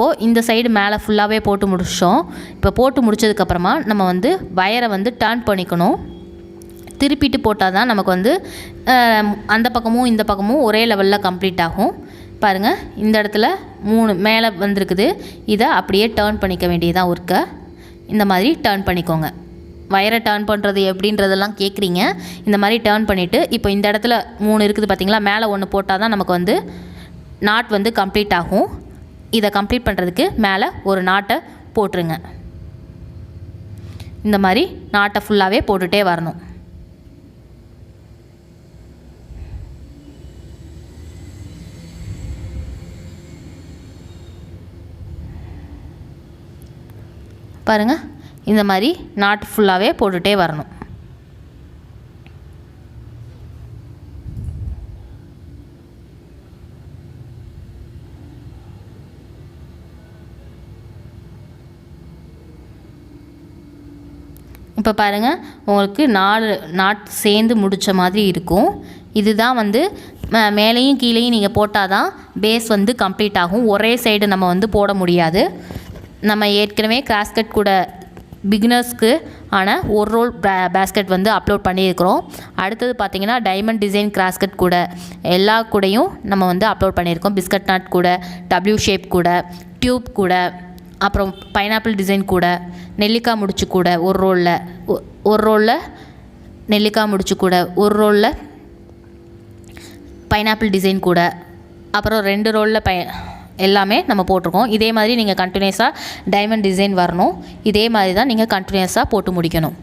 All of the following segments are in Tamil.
இப்போது இந்த சைடு மேலே ஃபுல்லாகவே போட்டு முடிச்சிட்டோம் இப்போ போட்டு முடிச்சதுக்கப்புறமா நம்ம வந்து வயரை வந்து டர்ன் பண்ணிக்கணும். திருப்பிட்டு போட்டால் தான் நமக்கு வந்து அந்த பக்கமும் இந்த பக்கமும் ஒரே லெவலில் கம்ப்ளீட் ஆகும். பாருங்கள் இந்த இடத்துல மூணு மேலே வந்திருக்குது. இதை அப்படியே டேர்ன் பண்ணிக்க வேண்டியதான் ஒர்க்கை. இந்த மாதிரி டேர்ன் பண்ணிக்கோங்க. வயரை டர்ன் பண்ணுறது எப்படின்றதெல்லாம் கேட்குறீங்க இந்த மாதிரி டேர்ன் பண்ணிவிட்டு இப்போ இந்த இடத்துல மூணு இருக்குது பார்த்தீங்களா மேலே ஒன்று போட்டால் தான் நமக்கு வந்து நாட் வந்து கம்ப்ளீட் ஆகும். இதை கம்ப்ளீட் பண்ணுறதுக்கு மேலே ஒரு நாட்டை போட்டுருங்க. இந்த மாதிரி நாட்டை ஃபுல்லாகவே போட்டுகிட்டே வரணும். பாருங்கள் இந்த மாதிரி நாட்டு ஃபுல்லாகவே போட்டுகிட்டே வரணும். இப்போ பாருங்கள் உங்களுக்கு நாலு நாட் சேர்ந்து முடித்த மாதிரி இருக்கும். இதுதான் வந்து மேலேயும் கீழேயும் நீங்கள் போட்டால் தான் பேஸ் வந்து கம்ப்ளீட் ஆகும். ஒரே சைடு நம்ம வந்து போட முடியாது. நம்ம ஏற்கனவே கிராஸ்கட் கூட பிகினர்ஸ்க்கு ஆன ஒரு ரோல் பேஸ்கெட் வந்து அப்லோட் பண்ணியிருக்கிறோம். அடுத்தது பார்த்திங்கன்னா டைமண்ட் டிசைன் கிராஸ்கட் கூட எல்லா கூடையும் நம்ம வந்து அப்லோட் பண்ணியிருக்கோம். பிஸ்கட் நாட் கூட டபிள்யூ ஷேப் கூட டியூப் கூட. அப்புறம் பைனாப்பிள் டிசைன் கூட நெல்லிக்காய் முடிச்சு கூட ஒரு ரோலில் ஒரு ரோலில் நெல்லிக்காய் முடிச்சு கூட ஒரு ரோலில் பைனாப்பிள் டிசைன் கூட அப்புறம் ரெண்டு ரோலில் பை எல்லாமே நம்ம போட்டிருக்கோம். இதே மாதிரி நீங்கள் கண்டினியூஸாக டைமண்ட் டிசைன் வரணும். இதே மாதிரி தான் நீங்கள் கண்டினியூஸாக போட்டு முடிக்கணும்.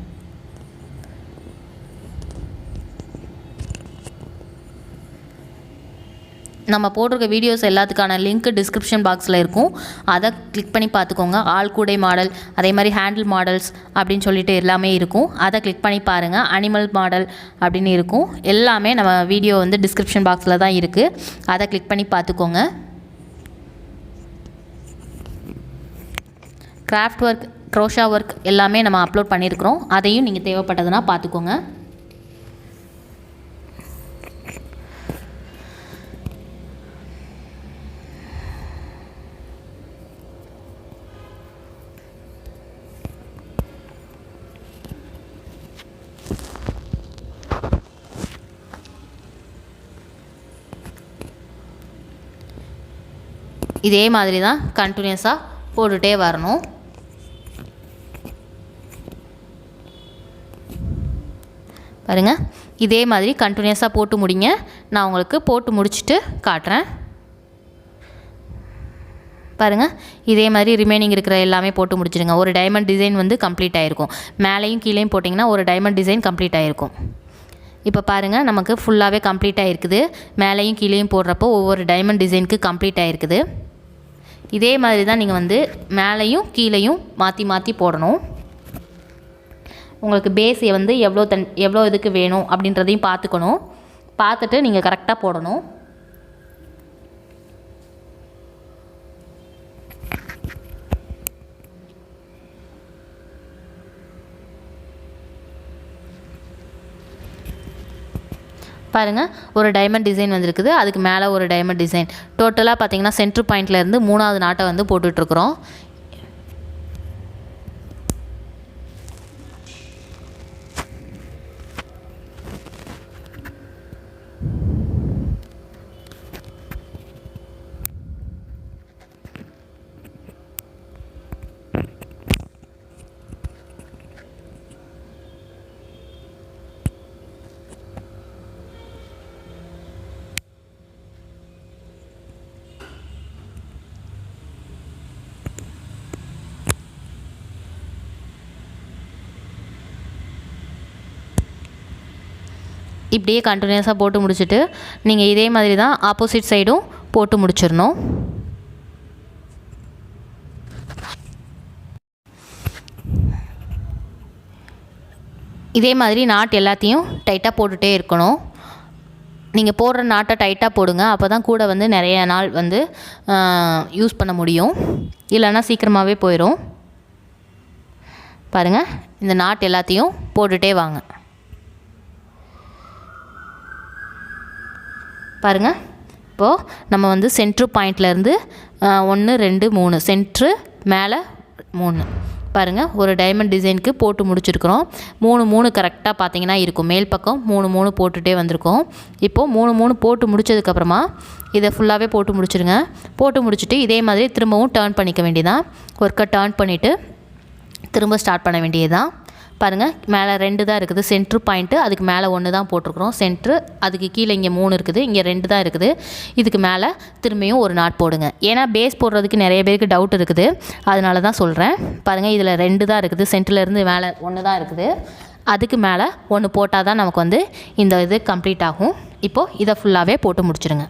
நம்ம போட்டிருக்க வீடியோஸ் எல்லாத்துக்கான லிங்க் டிஸ்கிரிப்ஷன் பாக்ஸில் இருக்கும். அதை கிளிக் பண்ணி பார்த்துக்கோங்க. ஆள் கூடை மாடல் அதே மாதிரி ஹேண்டில் மாடல்ஸ் அப்படின்னு சொல்லிட்டு எல்லாமே இருக்கும். அதை கிளிக் பண்ணி பாருங்கள் அனிமல் மாடல் அப்படின்னு இருக்கும். எல்லாமே நம்ம வீடியோ வந்து டிஸ்கிரிப்ஷன் பாக்ஸில் தான் இருக்குது அதை கிளிக் பண்ணி பார்த்துக்கோங்க. கிராஃப்ட் ஒர்க் க்ரோஷா ஒர்க் எல்லாமே நம்ம அப்லோட் பண்ணியிருக்கிறோம் அதையும் நீங்கள் தேவைப்பட்டதுன்னா பார்த்துக்கோங்க. இதே மாதிரி தான் கண்டினியூஸாக போட்டுகிட்டே வரணும். பாருங்க இதே மாதிரி கண்டினியூஸாக போட்டு முடிங்க. நான் உங்களுக்கு போட்டு முடிச்சுட்டு காட்டுறேன். பாருங்கள் இதே மாதிரி ரிமைனிங் இருக்கிற எல்லாமே போட்டு முடிச்சிடுங்க. ஒரு டைமண்ட் டிசைன் வந்து கம்ப்ளீட் ஆகிருக்கும் மேலேயும் கீழேயும் போட்டிங்கன்னா ஒரு டைமண்ட் டிசைன் கம்ப்ளீட் ஆகிருக்கும் இப்போ பாருங்கள் நமக்கு ஃபுல்லாகவே கம்ப்ளீட் ஆகிருக்குது மேலேயும் கீழேயும் போடுறப்போ ஒவ்வொரு டைமண்ட் டிசைனுக்கு கம்ப்ளீட் ஆகிருக்குது இதே மாதிரி தான் நீங்கள் வந்து மேலேயும் கீழேயும் மாற்றி மாற்றி போடணும். உங்களுக்கு பேஸை வந்து எவ்வளோ தன் எவ்வளோ இதுக்கு வேணும் அப்படின்றதையும் பார்த்துக்கணும். பார்த்துட்டு நீங்கள் கரெக்டாக போடணும். பாருங்கள் ஒரு டைமண்ட் டிசைன் வந்திருக்குது. அதுக்கு மேலே ஒரு டைமண்ட் டிசைன் டோட்டலாக பார்த்தீங்கன்னா சென்ட்ரு பாயிண்ட்லேருந்து மூணாவது நாட்டை வந்து போட்டுட்ருக்குறோம் இப்படியே கண்டினியூஸாக போட்டு முடிச்சுட்டு நீங்கள் இதே மாதிரி தான் ஆப்போசிட் சைடும் போட்டு முடிச்சிடணும். இதே மாதிரி நாட் எல்லாத்தையும் டைட்டாக போட்டுகிட்டே இருக்கணும். நீங்கள் போடுற நாட்டை டைட்டாக போடுங்க அப்போ தான் கூட வந்து நிறைய நாள் வந்து யூஸ் பண்ண முடியும். இல்லைன்னா சீக்கிரமாகவே போயிடும் பாருங்கள் இந்த நாட் எல்லாத்தையும் போட்டுகிட்டே வாங்க. பாருங்கள் இப்போது நம்ம வந்து சென்ட்ரு பாயிண்ட்லேருந்து ஒன்று ரெண்டு மூணு. சென்ட்ரு மேலே மூணு. பாருங்கள் ஒரு டைமண்ட் டிசைனுக்கு போட்டு முடிச்சிருக்கிறோம். மூணு மூணு கரெக்டாக பார்த்தீங்கன்னா இருக்கும். மேல் பக்கம் மூணு மூணு போட்டுகிட்டே வந்திருக்கோம். இப்போது மூணு மூணு போட்டு முடிச்சதுக்கப்புறமா இதை ஃபுல்லாகவே போட்டு முடிச்சிருங்க. போட்டு முடிச்சுட்டு இதே மாதிரி திரும்பவும் டேர்ன் பண்ணிக்க வேண்டியதான் ஒர்க்கை டேர்ன் பண்ணிவிட்டு திரும்ப ஸ்டார்ட் பண்ண வேண்டியது தான் பாருங்கள் மேலே ரெண்டு தான் இருக்குது. சென்ட்ரு பாயிண்ட்டு அதுக்கு மேலே ஒன்று தான் போட்டிருக்குறோம். சென்ட்ரு அதுக்கு கீழே இங்கே மூணு இருக்குது. இங்கே ரெண்டு தான் இருக்குது. இதுக்கு மேலே திரும்பியும் ஒரு நாட் போடுங்க. ஏன்னா பேஸ் போடுறதுக்கு நிறைய பேருக்கு டவுட் இருக்குது. அதனால தான் சொல்கிறேன் பாருங்கள் இதில் ரெண்டு தான் இருக்குது. சென்ட்ருலேருந்து மேலே ஒன்று தான் இருக்குது. அதுக்கு மேலே ஒன்று போட்டால் தான் நமக்கு வந்து இந்த இது கம்ப்ளீட் ஆகும். இப்போது இதை ஃபுல்லாகவே போட்டு முடிச்சிடுங்க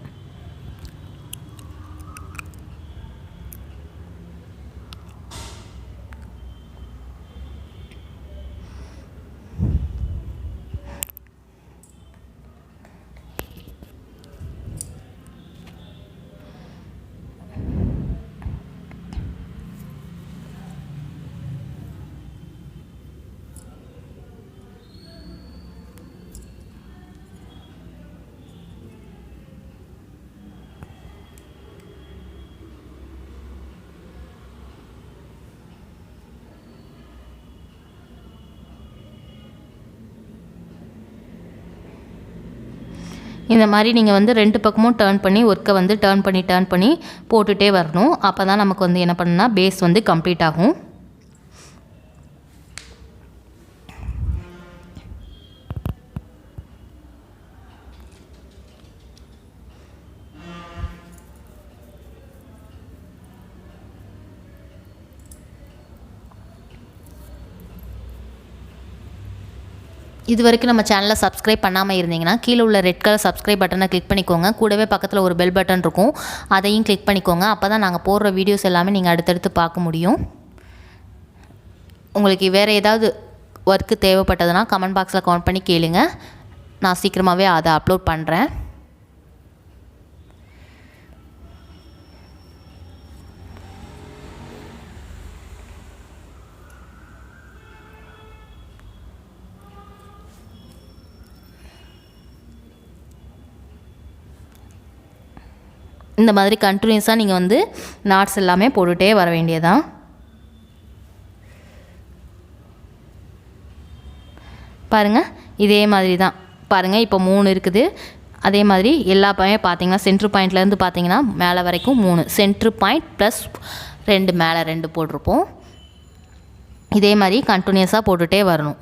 இந்த மாதிரி நீங்கள் வந்து ரெண்டு பக்கமும் டேர்ன் பண்ணி ஒர்க்கை வந்து டேர்ன் பண்ணி டேர்ன் பண்ணி போட்டுகிட்டே வரணும். அப்போ தான் நமக்கு வந்து என்ன பண்ணுன்னா பேஸ் வந்து கம்ப்ளீட் ஆகும். இது வரைக்கும் நம்ம சேனலை சப்ஸ்கிரைப் பண்ணாமல் இருந்தீங்கன்னா கீழே உள்ள ரெட் கலர் சப்ஸ்கிரைப் பட்டனை கிளிக் பண்ணிக்கோங்க. கூடவே பக்கத்தில் ஒரு பெல் பட்டன் இருக்கும். அதையும் கிளிக் பண்ணிக்கோங்க. அப்போ தான் நாங்கள் போடுற வீடியோஸ் எல்லாமே நீங்கள் அடுத்தடுத்து பார்க்க முடியும். உங்களுக்கு வேறு ஏதாவது ஒர்க்கு தேவைப்பட்டதுன்னா கமெண்ட் பாக்ஸில் கமெண்ட் பண்ணி கேளுங்க. நான் சீக்கிரமாகவே அதை அப்லோட் பண்ணுறேன் இந்த மாதிரி கண்டினியூஸாக நீங்கள் வந்து நாட்ஸ் எல்லாமே போட்டுகிட்டே வர வேண்டியதான் பாருங்கள் இதே மாதிரி தான் பாருங்கள் இப்போ மூணு இருக்குது. அதே மாதிரி எல்லா பையன் பார்த்தீங்கன்னா சென்ட்ரு பாயிண்ட்லேருந்து பார்த்தீங்கன்னா மேலே வரைக்கும் மூணு. சென்ட்ரு பாயிண்ட் ப்ளஸ் ரெண்டு மேலே ரெண்டு போட்டிருப்போம். இதே மாதிரி கண்டினியூஸாக போட்டுகிட்டே வரணும்.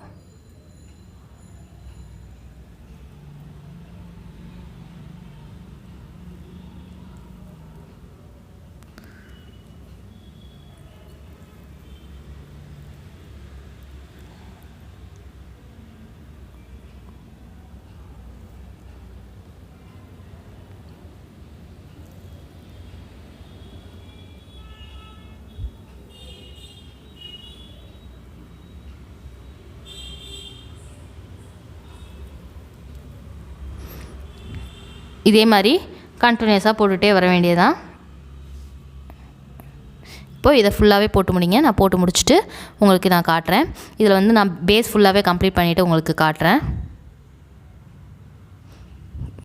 இதே மாதிரி கண்டினியூஸாக போட்டுகிட்டே வர வேண்டியதான் இப்போது இதை ஃபுல்லாகவே போட்டு முடிங்க. நான் போட்டு முடிச்சுட்டு உங்களுக்கு நான் காட்டுறேன். இதில் வந்து நான் பேஸ் ஃபுல்லாகவே கம்ப்ளீட் பண்ணிவிட்டு உங்களுக்கு காட்டுறேன்.